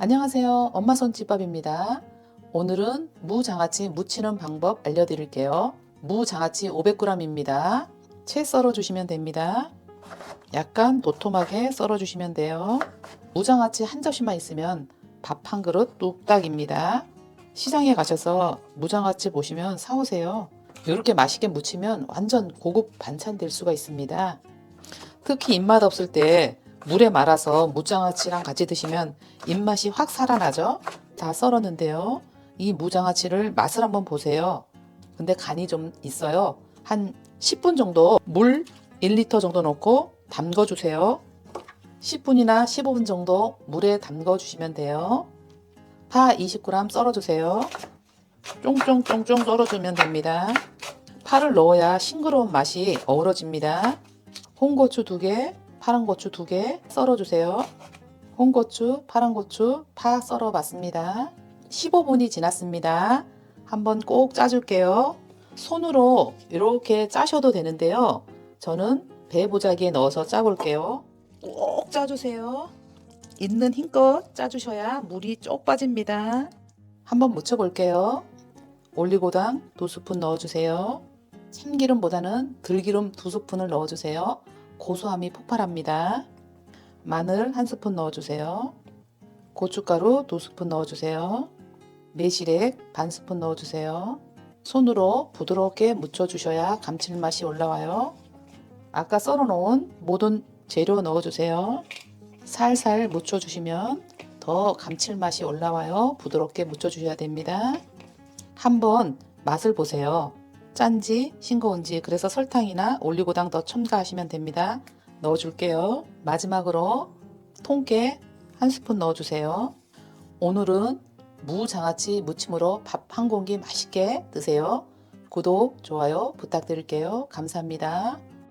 안녕하세요. 엄마 손집밥입니다. 오늘은 무장아찌 무치는 방법 알려드릴게요. 무장아찌 500g입니다. 채 썰어주시면 됩니다. 약간 도톰하게 썰어주시면 돼요. 무장아찌 한 접시만 있으면 밥 한 그릇 뚝딱입니다. 시장에 가셔서 무장아찌 보시면 사오세요. 이렇게 맛있게 무치면 완전 고급 반찬 될 수가 있습니다. 특히 입맛 없을 때 물에 말아서 무장아찌랑 같이 드시면 입맛이 확 살아나죠? 다 썰었는데요. 이 무장아찌를 맛을 한번 보세요. 근데 간이 좀 있어요. 한 10분 정도 물 1리터 정도 넣고 담궈 주세요. 10분이나 15분 정도 물에 담궈 주시면 돼요. 파 20g 썰어 주세요. 쫑쫑쫑쫑 썰어주면 됩니다. 파를 넣어야 싱그러운 맛이 어우러집니다. 홍고추 2개, 파란 고추 2개 썰어주세요. 홍고추, 파란 고추, 파 썰어봤습니다. 15분이 지났습니다. 한번 꼭 짜줄게요. 손으로 이렇게 짜셔도 되는데요. 저는 배보자기에 넣어서 짜볼게요. 꼭 짜주세요. 있는 힘껏 짜주셔야 물이 쪽 빠집니다. 한번 묻혀볼게요. 올리고당 2스푼 넣어주세요. 참기름보다는 들기름 2스푼을 넣어주세요. 고소함이 폭발합니다. 마늘 1스푼 넣어주세요. 고춧가루 2스푼 넣어주세요. 매실액 반 스푼 넣어주세요. 손으로 부드럽게 묻혀주셔야 감칠맛이 올라와요. 아까 썰어놓은 모든 재료 넣어주세요. 살살 묻혀주시면 더 감칠맛이 올라와요. 부드럽게 묻혀주셔야 됩니다. 한번 맛을 보세요. 짠지 싱거운지 그래서 설탕이나 올리고당 더 첨가하시면 됩니다. 넣어줄게요. 마지막으로 통깨 한 스푼 넣어주세요. 오늘은 무 장아찌 무침으로 밥 한 공기 맛있게 드세요. 구독, 좋아요 부탁드릴게요. 감사합니다.